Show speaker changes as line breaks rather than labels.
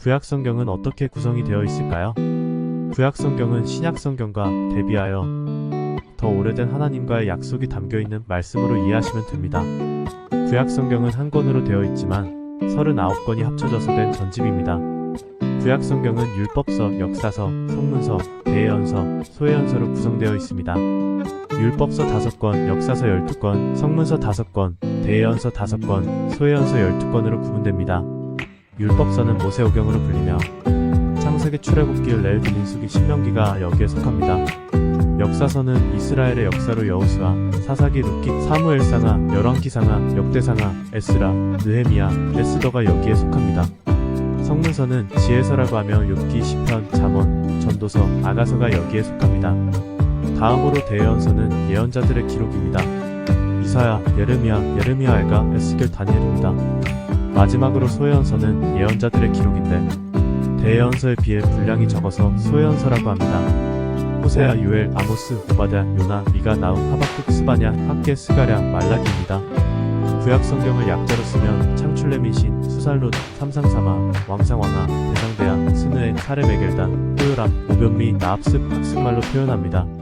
구약 성경은 어떻게 구성이 되어 있을까요? 구약 성경은 신약 성경과 대비하여 더 오래된 하나님과의 약속이 담겨 있는 말씀으로 이해하시면 됩니다. 구약 성경은 한 권으로 되어 있지만 39권이 합쳐져서 된 전집입니다. 구약 성경은 율법서, 역사서, 성문서, 대예언서, 소예언서로 구성되어 있습니다. 율법서 5권, 역사서 12권, 성문서 5권, 대예언서 5권, 소예언서 12권으로 구분됩니다. 율법서는 모세오경으로 불리며 창세기 출애굽기 레위기 민수기 신명기가 여기에 속합니다. 역사서는 이스라엘의 역사로 여호수아, 사사기 루키, 사무엘상하, 열왕기상하, 역대상하, 에스라, 느헤미야, 에스더가 여기에 속합니다. 성문서는 지혜서라고 하며 욥기, 시편, 잠언, 전도서, 아가서가 여기에 속합니다. 다음으로 대예언서는 예언자들의 기록입니다. 이사야, 예레미야, 예레미야애가 에스겔 다니엘입니다. 마지막으로 소예언서는 예언자들의 기록인데 대예언서에 비해 분량이 적어서 소예언서라고 합니다. 호세아, 유엘, 아모스, 오바댜, 요나, 미가, 나움, 하박국, 스바냐, 학계, 스가랴, 말라기입니다. 구약 성경을 약자로 쓰면 창출레미신, 수살롯, 삼상사마, 왕상왕하, 대상대야, 스느에, 사레메겔단, 호요람, 오변미, 나합습, 학습말로 표현합니다.